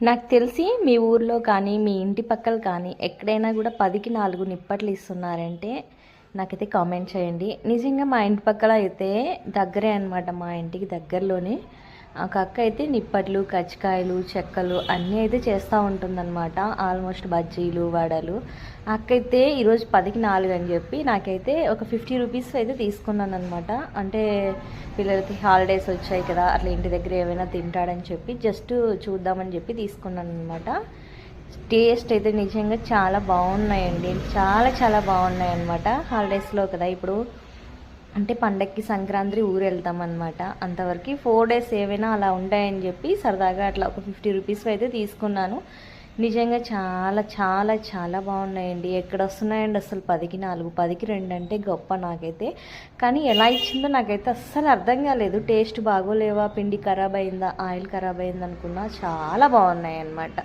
నాకు తెలిసి మీ ఊర్లో కానీ మీ ఇంటి పక్కల కానీ ఎక్కడైనా కూడా పదికి నాలుగు నిప్పట్లు ఇస్తున్నారంటే నాకైతే కామెంట్ చేయండి. నిజంగా మా ఇంటి పక్కల అయితే దగ్గరే అనమాట మా ఇంటికి దగ్గరలోనే. ఒక అక్క అయితే నిప్పట్లు కచ్చికాయలు చెక్కలు అన్నీ అయితే చేస్తూ ఉంటుందన్నమాట. ఆల్మోస్ట్ బజ్జీలు వడలు. అక్క అయితే ఈరోజు పదికి నాలుగు అని చెప్పి నాకైతే ఒక ఫిఫ్టీ రూపీస్ అయితే తీసుకున్నాను అనమాట అంటే పిల్లలకి హాలిడేస్ వచ్చాయి కదా అట్లా ఇంటి దగ్గర ఏమైనా తింటాడని చెప్పి జస్ట్ చూద్దామని చెప్పి తీసుకున్నాను అనమాట టేస్ట్ అయితే నిజంగా చాలా బాగున్నాయండి. చాలా చాలా బాగున్నాయి అనమాట హాలిడేస్లో కదా. ఇప్పుడు అంటే పండక్కి సంక్రాంతి ఊరు వెళ్తాం అనమాట అంతవరకు ఫోర్ డేస్ ఏవైనా అలా ఉంటాయని చెప్పి సరదాగా అట్లా ఒక ఫిఫ్టీ రూపీస్ అయితే తీసుకున్నాను. నిజంగా చాలా చాలా చాలా బాగున్నాయండి. ఎక్కడ వస్తున్నాయండి? అసలు పదికి నాలుగు పదికి రెండు అంటే గొప్ప నాకైతే. కానీ ఎలా ఇచ్చిందో నాకైతే అస్సలు అర్థం కాలేదు. టేస్ట్ బాగోలేవా? పిండి ఖరాబ్ అయిందా? ఆయిల్ ఖరాబ్ అయిందనుకున్నా చాలా బాగున్నాయి అన్నమాట